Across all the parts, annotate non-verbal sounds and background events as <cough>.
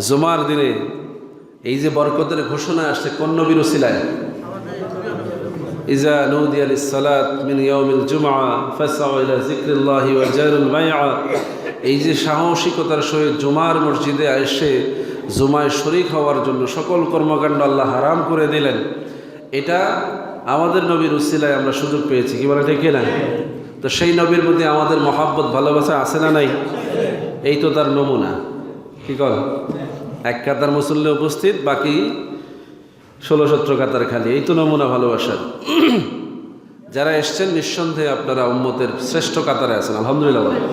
জুমার দিনে এই যে বরকতের ঘোষণা আসছে, কোন নবীর ওসিলায়? ইজা সালাত মিন এই যে সাহসিকতার সহিত জুমার মসজিদে এসে জুমায় শরিক হওয়ার জন্য সকল কর্মকাণ্ড আল্লাহ হারাম করে দিলেন। এটা আমাদের নবীর উসিলায় আমরা সুযোগ পেয়েছি, কি বলে ঠিক না তো সেই নবীর প্রতি আমাদের মহাব্বত, ভালোবাসা আছে না নাই? এই তো তার নমুনা। কি কর এক কাতার মুসল্লি উপস্থিত, বাকি ষোলো সতেরো কাতার খালি। এই তো নমুনা ভালোবাসার। যারা এসছেন, নিঃসন্দেহে আপনারা উম্মতের শ্রেষ্ঠ কাতারে আছেন। আলহামদুলিল্লাহ বলেন।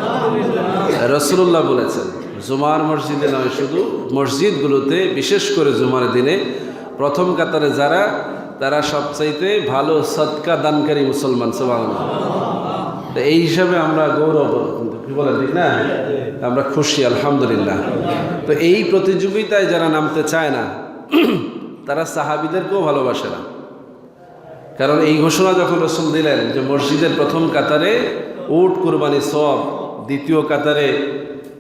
রসুল্লাহ বলেছেন, জুমার মসজিদে নয়, শুধু মসজিদগুলোতে, বিশেষ করে জুমার দিনে প্রথম কাতারে যারা, তারা সবচাইতে ভালো সৎকা দানকারী মুসলমান সবাই তো এই হিসাবে আমরা গৌরব, কি বলেন ঠিক না? আমরা খুশি, আলহামদুলিল্লাহ। তো এই প্রতিযোগিতায় যারা নামতে চায় না, <clears throat> তারা সাহাবিদেরকেও ভালোবাসে না। কারণ এই ঘোষণা যখন রসুল দিলেন যে মসজিদের প্রথম কাতারে উট কোরবানি সব দ্বিতীয় কাতারে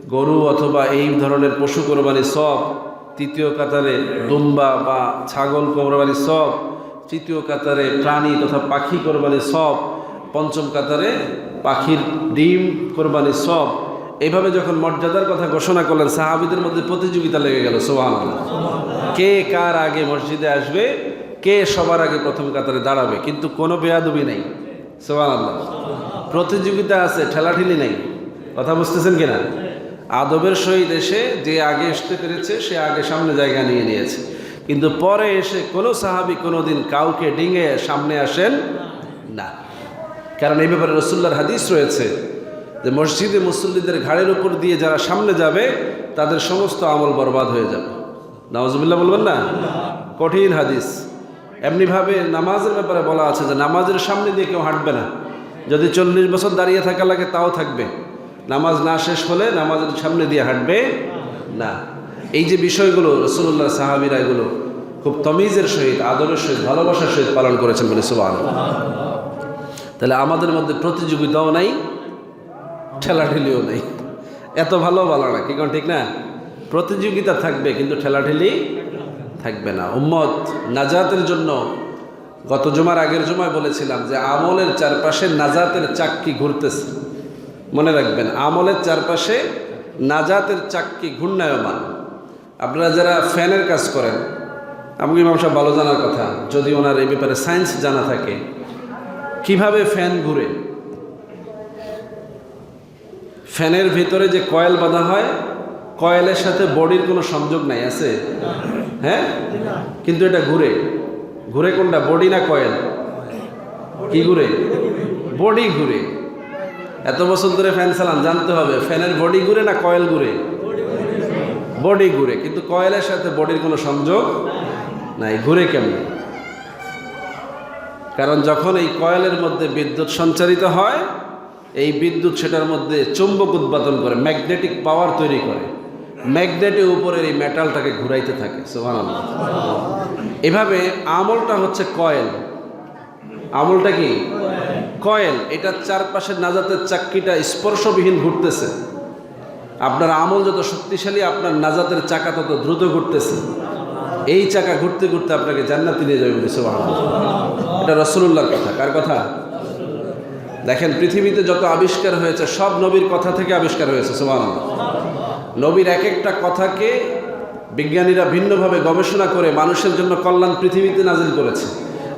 গরু অথবা এই ধরনের পশু কোরবানি সব তৃতীয় কাতারে দুম্বা বা ছাগল কোরবানি সব তৃতীয় কাতারে প্রাণী তথা পাখি কোরবানি সব পঞ্চম কাতারে পাখির ডিম কোরবানি সব। এইভাবে যখন মর্যাদার কথা ঘোষণা করলেন, সাহাবিদের মধ্যে প্রতিযোগিতা লেগে গেল সোহান কে কার আগে মসজিদে আসবে, কে সবার আগে প্রথম কাতারে দাঁড়াবে? কিন্তু কোনো বেয়াদবি নেই সোহান আল্লাহ প্রতিযোগিতা আছে, ঠেলাঠেলি নেই। কথা বুঝতেছেন কিনা? আদবের সহিত এসে যে আগে আসতে পেরেছে, সে আগে সামনে জায়গা নিয়ে নিয়েছে। কিন্তু পরে এসে কোনো সাহাবি কোনো দিন কাউকে ডিঙে সামনে আসেন না। কারণ এই ব্যাপারে রসুল্লার হাদিস রয়েছে যে মসজিদে মুসল্লিদের ঘাড়ের উপর দিয়ে যারা সামনে যাবে, তাদের সমস্ত আমল বরবাদ হয়ে যাবে। নওয়াজবিল্লাহ বলবেন না? কঠিন হাদিস। এমনিভাবে নামাজের ব্যাপারে বলা আছে যে নামাজের সামনে দিয়ে কেউ হাঁটবে না। যদি চল্লিশ বছর দাঁড়িয়ে থাকা লাগে, তাও থাকবে। নামাজ না শেষ হলে নামাজের সামনে দিয়ে হাঁটবে না। এই যে বিষয়গুলো রসুল্লাহ সাহাবিরা এগুলো খুব তমিজের সহিত, আদরের সহিত, ভালোবাসার সহিত পালন করেছেন বলে সুবাহ তাহলে আমাদের মধ্যে প্রতিযোগিতাও নাই, ঠেলাঠেলিও নেই। এত ভালো ভালো না, কি কোন ঠিক না? প্রতিযোগিতা থাকবে, কিন্তু ঠেলাঠেলি থাকবে না। উম্মত নাজাতের জন্য, গত জুমার আগের জমায় বলেছিলাম যে আমলের চারপাশে নাজাতের চাক্কি ঘুরতেছে। মনে রাখবেন, আমলের চারপাশে নাজাতের চাক্কি ঘূর্ণায়মান। আপনারা যারা ফ্যানের কাজ করেন, আমাকে ইমাম সাহেব ভালো জানার কথা, যদি ওনার এই ব্যাপারে সায়েন্স জানা থাকে কীভাবে ফ্যান ঘুরে? ফ্যানের ভিতরে যে কয়েল বাঁধা হয়, কয়েলের সাথে বডির কোনো সংযোগ নাই, আছে? হ্যাঁ? কিন্তু এটা ঘুরে। ঘুরে কোনটা, বডি না কয়েল? কি ঘুরে? বডি ঘুরে। এত বছর ধরে ফ্যান চালান, জানতে হবে, ফ্যানের বডি ঘুরে না কয়েল ঘুরে? বডি ঘুরে, কিন্তু কয়েলের সাথে বডির কোনো সংযোগ নাই। ঘুরে কেমন? কারণ যখন এই কয়েলের মধ্যে বিদ্যুৎ সঞ্চারিত হয়, এই বিদ্যুৎ সেটার মধ্যে চুম্বক উৎপাদন করে, ম্যাগনেটিক পাওয়ার তৈরি করে। ম্যাগনেটের উপরের এই মেটালটাকে ঘুরাইতে থাকে সোহান এভাবে আমলটা হচ্ছে কয়েল। আমলটা কি? কয়েল। এটার চারপাশের নাজাতের চাক্কিটা স্পর্শবিহীন ঘুরতেছে। আপনার আমল যত শক্তিশালী, আপনার নাজাতের চাকা তত দ্রুত ঘুরতেছে। এই চাকা ঘুরতে ঘুরতে আপনাকে জান্নাতি নিয়ে যাবে বলে এটা রসুল্লাহর কথা। কার কথা? দেখেন, পৃথিবীতে যত আবিষ্কার হয়েছে, সব নবীর কথা থেকে আবিষ্কার হয়েছে সোমান নবীর এক একটা কথাকে বিজ্ঞানীরা ভিন্নভাবে গবেষণা করে মানুষের জন্য কল্যাণ পৃথিবীতে নাজিল করেছে।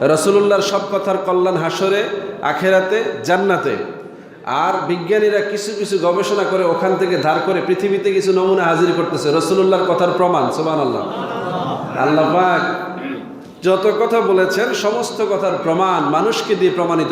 রসুল্লাহর সব কথার কল্যাণ হাসরে, আখেরাতে, জান্নাতে। আর বিজ্ঞানীরা কিছু কিছু গবেষণা করে ওখান থেকে ধার করে পৃথিবীতে কিছু নমুনা হাজির করতেছে। রসুল্লাহর কথার প্রমাণ সোমান আল্লাহ আল্লাহ পাক যত কথা বলেছেন সমস্ত কথার প্রমাণ মানুষকে দিয়ে প্রমাণিত